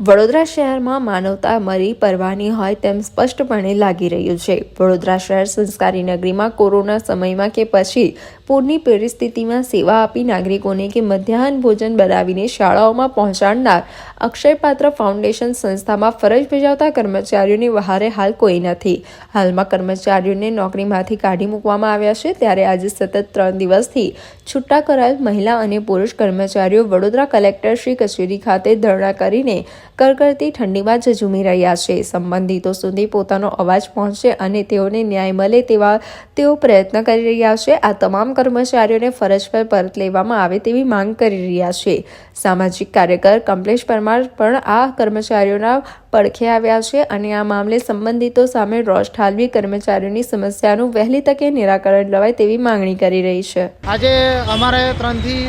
વડોદરા શહેરમાં માનવતા મરી પરવાની હોય તેમ સ્પષ્ટપણે લાગી રહ્યું છે. વડોદરા શહેર સંસ્કારી નગરીમાં કોરોના સમયમાં કે પછી પૂરની પરિસ્થિતિમાં સેવા આપી નાગરિકોને કે મધ્યાહન ભોજન બનાવીને શાળાઓમાં પહોંચાડનાર અક્ષયપાત્ર ફાઉન્ડેશન સંસ્થામાં ફરજ બજાવતા કર્મચારીઓની વહારે હાલ કોઈ નથી. હાલમાં કર્મચારીઓને નોકરીમાંથી કાઢી મૂકવામાં આવ્યા છે. ત્યારે આજે સતત ત્રણ દિવસથી છૂટા કરાયેલ મહિલા અને પુરુષ કર્મચારીઓ વડોદરા કલેક્ટર શ્રી કચેરી ખાતે ધરણા કરીને કડકડતી ઠંડીમાં ઝઝૂમી રહ્યા છે. સંબંધિતો સુધી પોતાનો અવાજ પહોંચે અને તેઓને ન્યાય મળે તેવા તેઓ પ્રયત્ન કરી રહ્યા છે. આ તમામ કર્મચારીઓને ફરજ પર પરત લેવામાં આવે તેવી માંગ કરી રહ્યા છે. સામાજિક કાર્યકર કમલેશ પરમાર પણ આ કર્મચારીઓના પડખે આવ્યા છે અને આ મામલે સંબંધિતો સામે રોષ ઠાલવી કર્મચારીઓની સમસ્યાનું વહેલી તકે નિરાકરણ લવાય તેવી માંગણી કરી રહી છે. આજે અમારે ત્રણથી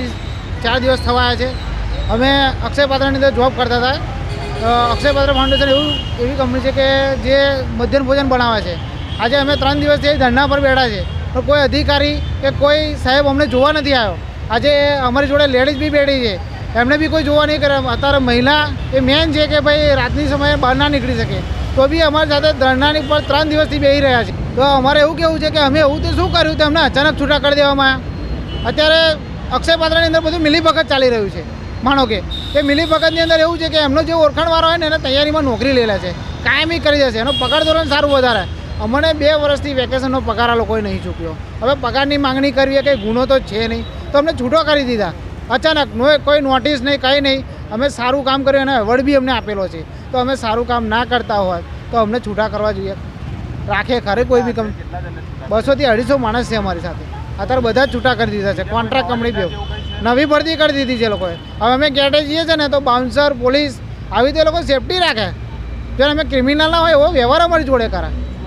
ચાર દિવસ થવા આવ્યા છે. અમે અક્ષય પાત્રની અંદર જોબ કરતા હતા. અક્ષય પાત્ર ફાઉન્ડેશન એવું, એવી કંપની છે કે જે મધ્યાહન ભોજન બનાવે છે. આજે અમે ત્રણ દિવસથી ધરણા પર બેઠા છે પણ કોઈ અધિકારી કે કોઈ સાહેબ અમને જોવા નથી આવ્યો. આજે અમારી જોડે લેડીઝ બી બેઠી છે. એમને બી કોઈ જોવા નહીં કરે અત્યારે મહિલા એ મેન છે કે ભાઈ રાતની સમયે બહાર ના નીકળી શકે. તો બી અમારી સાથે ધરણાની પર ત્રણ દિવસથી બેસી રહ્યા છે. તો અમારે એવું કેવું છે કે અમે એવું તો શું કર્યું તો અમને અચાનક છૂટા કરી દેવામાં અત્યારે અક્ષય પાત્રની અંદર બધું મિલીભગત ચાલી રહ્યું છે. માનો કે એ મિલીભગતની અંદર એવું છે કે એમનો જે ઓળખાણવાળો હોય ને એને તૈયારીમાં નોકરી લેલા છે કાયમી કરી દેશે. એનો પગાર ધોરણ સારું વધારે. અમને બે વર્ષથી વેકેશનનો પગાર આ લોકોએ નહીં ચૂક્યો. હવે પગારની માંગણી કરવી કંઈ ગુનો તો છે નહીં. તો અમને છૂટો કરી દીધા. અચાનક નો કોઈ નોટિસ નહીં કંઈ નહીં. અમે સારું કામ કર્યું અને એવોર્ડ બી અમને આપેલો છે. તો અમે સારું કામ ના કરતા હોય તો અમને છૂટા કરવા જોઈએ. રાખે ખરે કોઈ બી કંપની? બસોથી અઢીસો માણસ છે અમારી સાથે. અત્યારે બધા જ છૂટા કરી દીધા છે. કોન્ટ્રાક્ટ કંપની બે નવી ભરતી કરી દીધી છે લોકોએ. હવે અમે ગેટે જઈએ છીએ ને તો બાઉન્સર પોલીસ આવી રીતે લોકો સેફટી રાખે. જ્યારે અમે ક્રિમિનલ ના હોય એવો વ્યવહાર અમારી જોડે કરે.